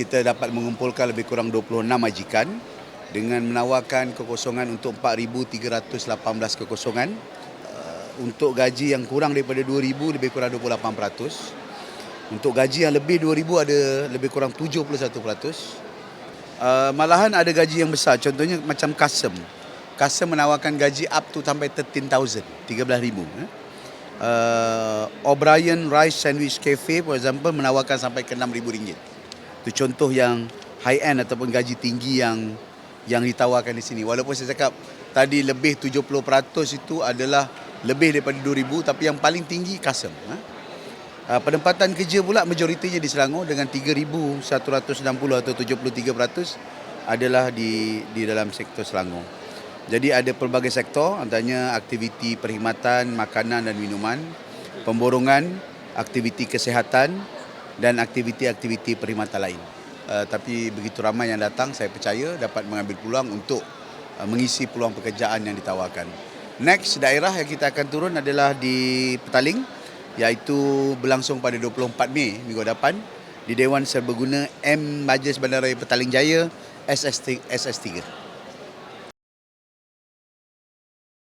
Kita dapat mengumpulkan lebih kurang 26 majikan dengan menawarkan kekosongan untuk 4,318 kekosongan. Uh, Untuk gaji yang kurang daripada 2,000 lebih kurang 28%. Untuk gaji yang lebih 2,000 ada lebih kurang 71%. Uh, malahan ada gaji yang besar. Contohnya macam Kasem. Kasem menawarkan gaji up to sampai 13,000, 13,000. Eh? Uh, O'Brien Rice Sandwich Cafe for example menawarkan sampai ke RM6,000. Itu contoh yang high end ataupun gaji tinggi yang yang ditawarkan di sini. Walaupun saya cakap tadi lebih 70% itu adalah lebih daripada 2000 tapi yang paling tinggi Kasem. Ha? Uh, penempatan kerja pula majoritinya di Selangor dengan 3160 atau 73% adalah di di dalam sektor Selangor. Jadi ada pelbagai sektor antaranya aktiviti perkhidmatan, makanan dan minuman, pemborongan, aktiviti kesihatan dan aktiviti-aktiviti perkhidmatan lain. Uh, tapi begitu ramai yang datang, saya percaya dapat mengambil peluang untuk uh, mengisi peluang pekerjaan yang ditawarkan. Next daerah yang kita akan turun adalah di Petaling iaitu berlangsung pada 24 Mei minggu depan di Dewan Serbaguna M Majlis Bandaraya Petaling Jaya SS3. SS3.